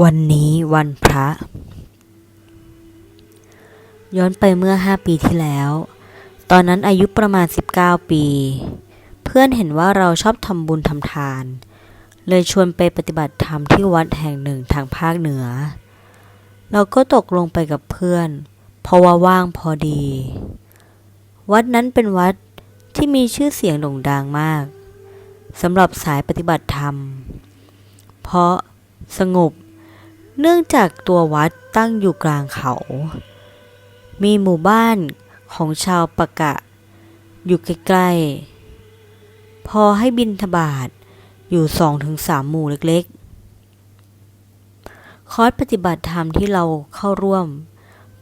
วันนี้วันพระ ย้อนไปเมื่อ 5 ปีที่แล้ว ตอนนั้นอายุประมาณ 19 ปี เพื่อนเห็นว่าเราชอบทำบุญทำทาน เลยชวนไปปฏิบัติธรรมที่วัดแห่งหนึ่งทางภาคเหนือ เราก็ตกลงไปกับเพื่อน เพราะว่าว่างพอดี วัดนั้นเป็นวัดที่มีชื่อเสียงโด่งดังมากสำหรับสายปฏิบัติธรรม เพราะสงบ เนื่องจากตัววัดตั้งอยู่กลางเขา มีหมู่บ้านของชาวปะกะ อยู่ใกล้ๆ พอให้บินทบาทอยู่สองถึงสามหมู่เล็กๆ คอร์สปฏิบัติธรรมที่เราเข้าร่วม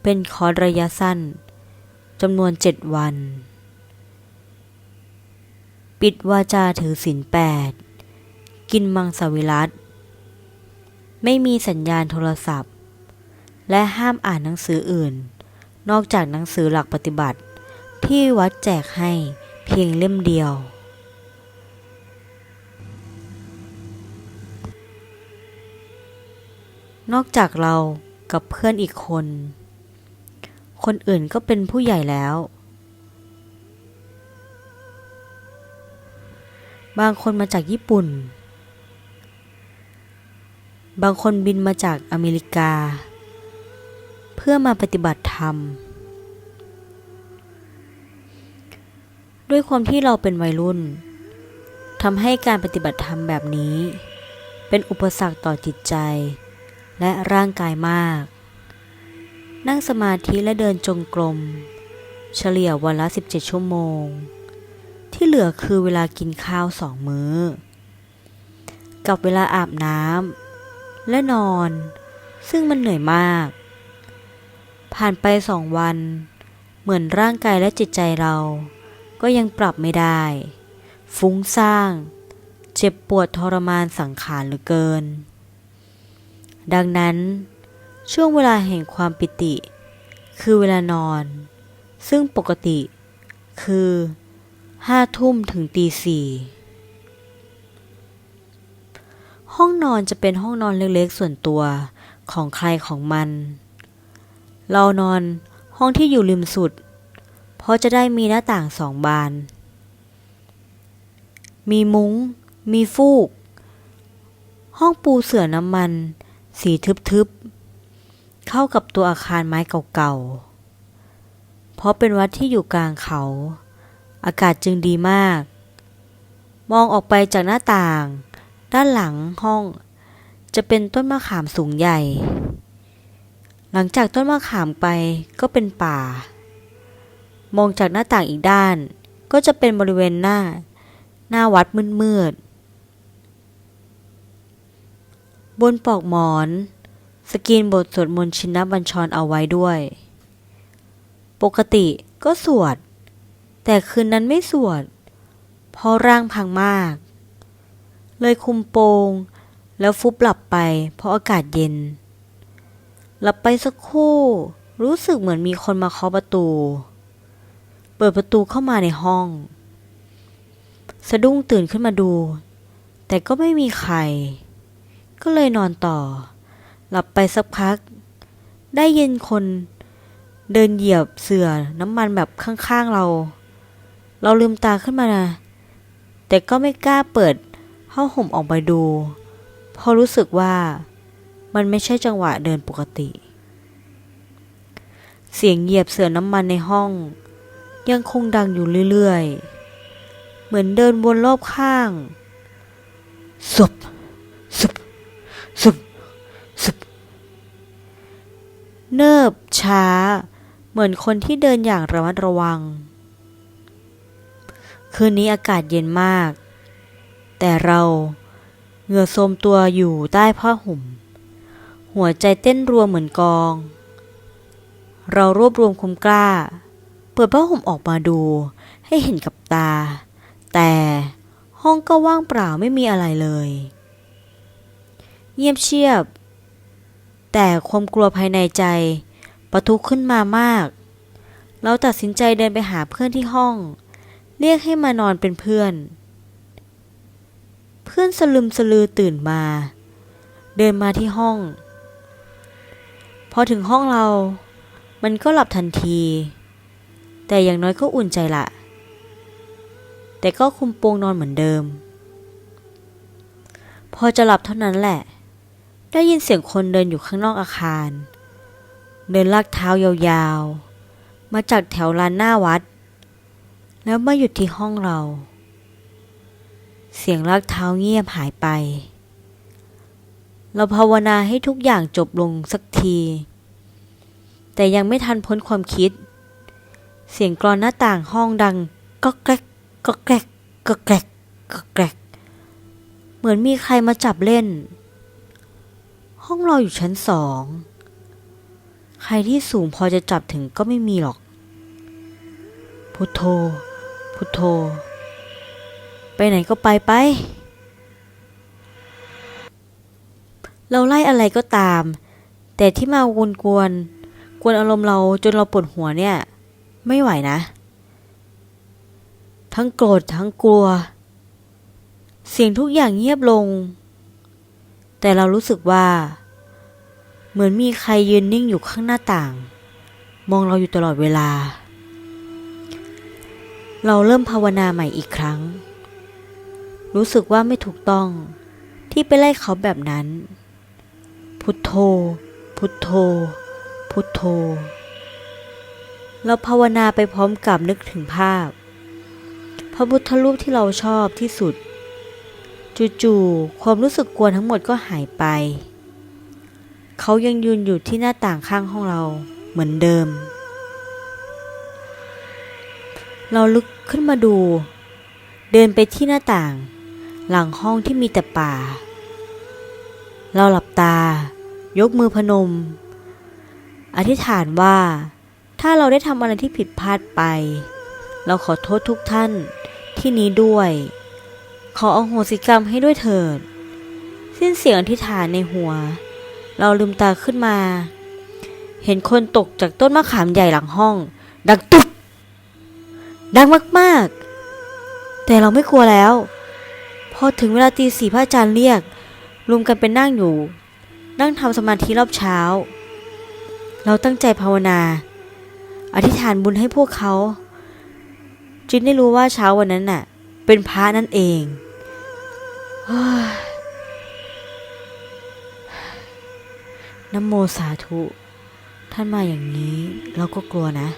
เป็นคอร์สระยะสั้นจำนวนเจ็ดวัน ปิดวาจาถือศีลแปด กินมังสวิรัต ไม่มีสัญญาณโทรศัพท์ และห้ามอ่านหนังสืออื่น นอกจากหนังสือหลักปฏิบัติ ที่วัดแจกให้เพียงเล่มเดียว นอกจากเรากับเพื่อนอีกคน คนอื่นก็เป็นผู้ใหญ่แล้ว บางคนมาจากญี่ปุ่น บางคนบินมาจากอเมริกา เพื่อมาปฏิบัติธรรม ด้วยความที่เราเป็นวัยรุ่นทำให้การปฏิบัติธรรมแบบนี้ เป็นอุปสรรคต่อจิตใจ และร่างกายมาก นั่งสมาธิและเดินจงกรม เฉลี่ยวันละ 17 ชั่วโมง ที่เหลือคือเวลากินข้าวสองมื้อ กับเวลาอาบน้ำ และนอน ซึ่งมันเหนื่อยมาก ผ่านไปสองวัน เหมือนร่างกายและจิตใจเรา ก็ยังปรับไม่ได้ ฟุ้งซ่างเจ็บปวดทรมานสังขารเหลือเกิน ดังนั้น ช่วงเวลาแห่งความปิติ คือเวลานอน ซึ่งปกติ คือห้าทุ่มถึงตีสี่ ห้องนอนจะเป็นห้องนอนเล็กๆส่วนตัวของใครของมัน เรานอนห้องที่อยู่ริมสุด เพราะจะได้มีหน้าต่างสองบาน มีมุง้ง มีฟูก ห้องปูเสื่อน้ำมัน สีทึบๆ เข้ากับตัวอาคารไม้เก่าๆ เพราะเป็นวัดที่อยู่กลางเขา อากาศจึงดีมาก มองออกไปจากหน้าต่าง ด้านหลังห้องจะเป็นต้นมะขามสูงใหญ่ หลังจากต้นมะขามไปก็เป็นป่า มองจากหน้าต่างอีกด้าน ก็จะเป็นบริเวณหน้า หน้าวัดมืดๆ บนปลอกหมอน สกรีนบทสวดมนต์ชินบัญชรเอาไว้ด้วย ปกติก็สวด แต่คืนนั้นไม่สวด เพราะร่างพังมาก เลยคุมโปง แล้วฟุบหลับไปเพราะอากาศเย็น หลับไปสักครู่ รู้สึกเหมือนมีคนมาเคาะประตู เปิดประตูเข้ามาในห้อง สะดุ้งตื่นขึ้นมาดู แต่ก็ไม่มีใคร ก็เลยนอนต่อ หลับไปสักพัก ได้ยินคนเดินเหยียบเสื่อน้ำมันแบบข้างๆเรา เราลืมตาขึ้นมานะ แต่ก็ไม่กล้าเปิด ผ้าห่มออกไปดูพราะรู้สึกว่ามันไม่ใช่จังหวะเดินปกติ เสียงเหยียบเสือน้ำมันในห้อง ยังคงดังอยู่เรื่อยๆ เหมือนเดินวนรอบข้างสุบสุบสุบสุบเนิบช้า เหมือนคนที่เดินอย่างระมัดระวัง คืนนี้อากาศเย็นมาก แต่เราเหงื่อโทมตัวอยู่ใต้ผ้าห่ม หัวใจเต้นรัวเหมือนกอง เรารวบรวมความกล้า เปิดผ้าห่มออกมาดู ให้เห็นกับตา แต่ห้องก็ว่างเปล่าไม่มีอะไรเลย เงียบเชียบ แต่ความกลัวภายในใจปะทุขึ้นมามาก เราตัดสินใจเดินไปหาเพื่อนที่ห้อง เรียกให้มานอนเป็นเพื่อน เพื่อนสลึมสลือตื่นมา เดินมาที่ห้อง พอถึงห้องเรา มันก็หลับทันที แต่อย่างน้อยก็อุ่นใจละแต่ก็คุมโปงนอนเหมือนเดิม พอจะหลับเท่านั้นแหละ ได้ยินเสียงคนเดินอยู่ข้างนอกอาคาร เดินลากเท้ายาวๆ มาจากแถวลานหน้าวัด แล้วมาหยุดที่ห้องเรา เสียงลากเท้าเงียบหายไป เราภาวนาให้ทุกอย่างจบลงสักที แต่ยังไม่ทันพ้นความคิด เสียงกรอนหน้าต่างห้องดังก็แกรกก็แกรกก็แกรกก็แกรกเหมือนมีใครมาจับเล่น ห้องเราอยู่ชั้นสอง ใครที่สูงพอจะจับถึงก็ไม่มีหรอก พุทโธ พุทโธ ไปไหนก็ไปไป เราไล่อะไรก็ตาม แต่ที่มาวนกวน กวนอารมณ์เราจนเราปวดหัวเนี่ย ไม่ไหวนะ ทั้งโกรธทั้งกลัว เสียงทุกอย่างเงียบลง แต่เรารู้สึกว่า เหมือนมีใครยืนนิ่งอยู่ข้างหน้าต่าง มองเราอยู่ตลอดเวลาเราเริ่มภาวนาใหม่อีกครั้ง รู้สึกว่าไม่ถูกต้อง ที่ไปไล่เขาแบบนั้น พุทโธ พุทโธ พุทโธ เราภาวนาไปพร้อมกับนึกถึงภาพ พระพุทธรูปที่เราชอบที่สุด จู่ๆความรู้สึกกลัวทั้งหมดก็หายไป เขายังยืนอยู่ที่หน้าต่างข้างห้องเราเหมือนเดิม เราลุกขึ้นมาดู เดินไปที่หน้าต่าง หลังห้องที่มีแต่ป่า เราหลับตา ยกมือพนม อธิษฐานว่า ถ้าเราได้ทำอะไรที่ผิดพลาดไป เราขอโทษทุกท่านที่นี้ด้วย ขออโหสิกรรมให้ด้วยเถิด สิ้นเสียงอธิษฐานในหัว เราลืมตาขึ้นมา เห็นคนตกจากต้นมะขามใหญ่หลังห้อง ดังตุ๊บดังมากๆ แต่เราไม่กลัวแล้ว พอถึงเวลาตีสี่พระอาจารย์เรียกรวมกันเป็นนั่งอยู่ นั่งทำสมาธิรอบเช้า เราตั้งใจภาวนา อธิษฐานบุญให้พวกเขาจึงได้รู้ว่าเช้าวันนั้นน่ะ เป็นพระนั่นเองเฮ้ยนะโมสาธุ ท่านมาอย่างนี้เราก็กลัวนะ